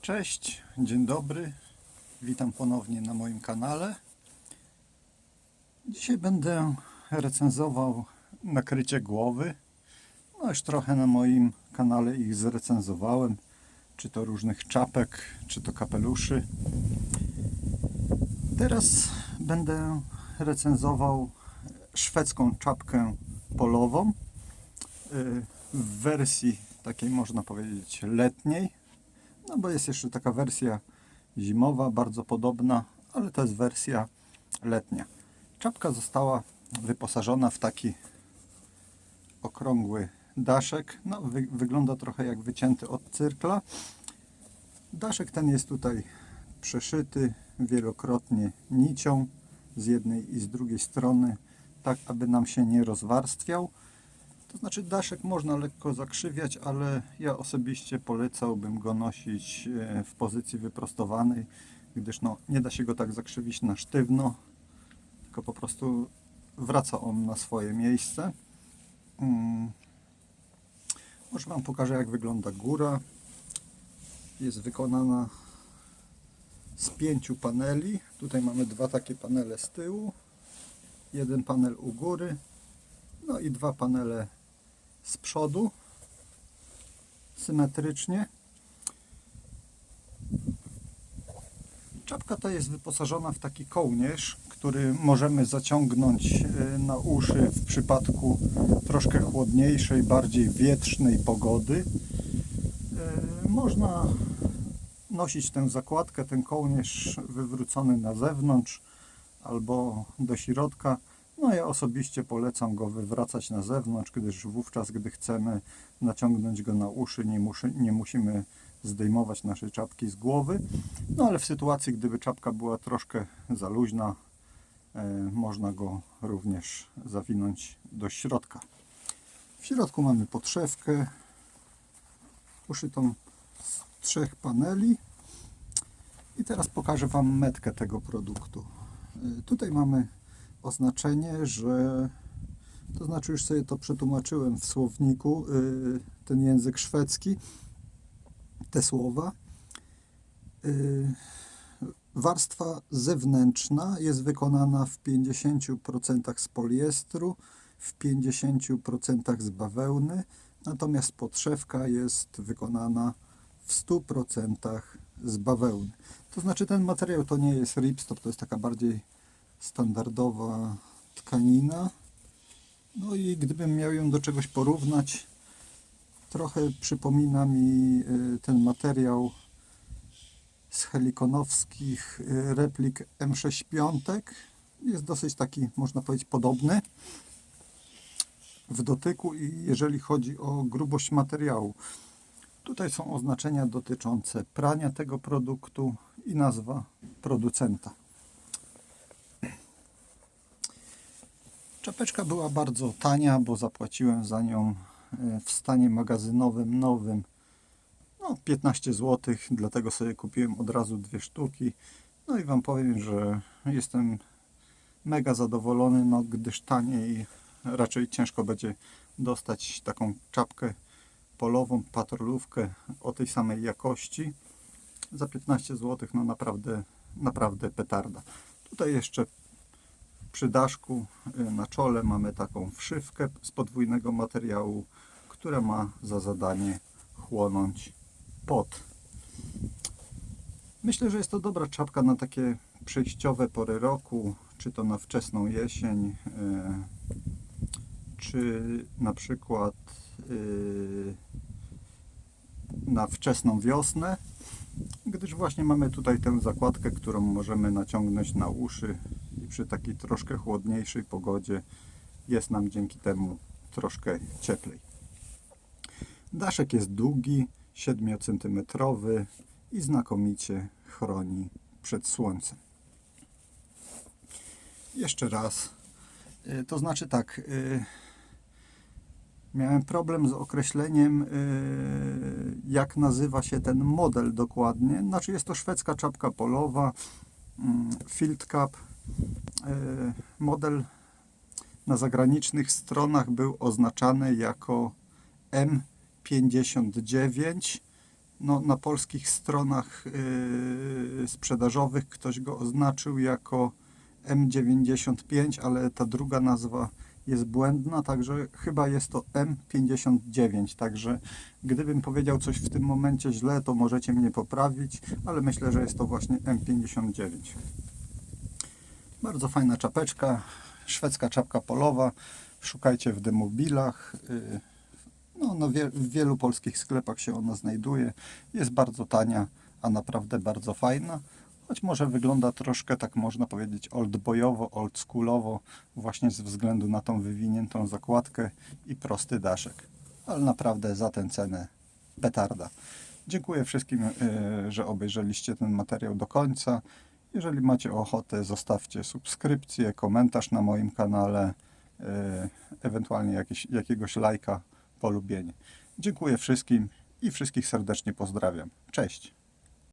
Cześć, dzień dobry. Witam ponownie na moim kanale. Dzisiaj będę recenzował nakrycie głowy. No już trochę na moim kanale ich zrecenzowałem. Czy to różnych czapek, czy to kapeluszy. Teraz będę recenzował szwedzką czapkę polową y, w wersji takiej można powiedzieć letniej. No bo jest jeszcze taka wersja zimowa, bardzo podobna, ale to jest wersja letnia. Czapka została wyposażona w taki okrągły daszek. No, wy, wygląda trochę jak wycięty od cyrkla. Daszek ten jest tutaj przeszyty wielokrotnie nicią z jednej i z drugiej strony, tak aby nam się nie rozwarstwiał. To znaczy daszek można lekko zakrzywiać, ale ja osobiście polecałbym go nosić e, w pozycji wyprostowanej, gdyż no, nie da się go tak zakrzywić na sztywno, tylko po prostu wraca on na swoje miejsce. Mm. Może Wam pokażę jak wygląda góra. Jest wykonana z pięciu paneli. Tutaj mamy dwa takie panele z tyłu, jeden panel u góry, no i dwa panele z przodu symetrycznie. Czapka ta jest wyposażona w taki kołnierz, który możemy zaciągnąć e, na uszy w przypadku troszkę chłodniejszej, bardziej wietrznej pogody. E, Można nosić tę zakładkę, ten kołnierz wywrócony na zewnątrz albo do środka. No ja osobiście polecam go wywracać na zewnątrz, gdyż wówczas, gdy chcemy naciągnąć go na uszy, nie, muszy, nie musimy zdejmować naszej czapki z głowy. No ale w sytuacji, gdyby czapka była troszkę za luźna, e, można go również zawinąć do środka. W środku mamy podszewkę uszytą z trzech paneli. I teraz pokażę Wam metkę tego produktu. E, Tutaj mamy oznaczenie, że to znaczy już sobie to przetłumaczyłem w słowniku, y, ten język szwedzki, te słowa. Y, Warstwa zewnętrzna jest wykonana w 50% z poliestru, w 50% z bawełny, natomiast podszewka jest wykonana w 100% z bawełny. To znaczy ten materiał to nie jest ripstop, to jest taka bardziej standardowa tkanina. No i gdybym miał ją do czegoś porównać, trochę przypomina mi y, ten materiał z helikonowskich y, replik M6 piątek. Jest dosyć taki, można powiedzieć, podobny w dotyku i jeżeli chodzi o grubość materiału. Tutaj są oznaczenia dotyczące prania tego produktu i nazwa producenta. Czapeczka była bardzo tania, bo zapłaciłem za nią e, w stanie magazynowym nowym no 15 zł, dlatego sobie kupiłem od razu dwie sztuki. No i Wam powiem, że jestem mega zadowolony, no gdyż taniej raczej ciężko będzie dostać taką czapkę polową, patrolówkę o tej samej jakości. Za 15 zł, no naprawdę, naprawdę petarda. Tutaj jeszcze przy daszku y, na czole mamy taką wszywkę z podwójnego materiału, która ma za zadanie chłonąć pot. Myślę, że jest to dobra czapka na takie przejściowe pory roku, czy to na wczesną jesień, y, czy na przykład y, na wczesną wiosnę, gdyż właśnie mamy tutaj tę zakładkę, którą możemy naciągnąć na uszy przy takiej troszkę chłodniejszej pogodzie jest nam dzięki temu troszkę cieplej. Daszek jest długi, 7 cm i znakomicie chroni przed słońcem. Jeszcze raz. Y, To znaczy tak, y, miałem problem z określeniem, y, jak nazywa się ten model dokładnie. Znaczy jest to szwedzka czapka polowa, mm, field cap. Y, Model na zagranicznych stronach był oznaczany jako M59 no, na polskich stronach yy, sprzedażowych ktoś go oznaczył jako M95, ale ta druga nazwa jest błędna, także chyba jest to M59. Także gdybym powiedział coś w tym momencie źle, to możecie mnie poprawić, ale myślę, że jest to właśnie M59. Bardzo fajna czapeczka, szwedzka czapka polowa. Szukajcie w demobilach. Yy, No, no wie, w wielu polskich sklepach się ona znajduje. Jest bardzo tania, a naprawdę bardzo fajna. Choć może wygląda troszkę, tak można powiedzieć, oldboyowo, oldschoolowo, właśnie ze względu na tą wywiniętą zakładkę i prosty daszek. Ale naprawdę za tę cenę petarda. Dziękuję wszystkim, y, że obejrzeliście ten materiał do końca. Jeżeli macie ochotę, zostawcie subskrypcję, komentarz na moim kanale, y, ewentualnie jakieś, jakiegoś lajka, polubienie. Dziękuję wszystkim i wszystkich serdecznie pozdrawiam. Cześć!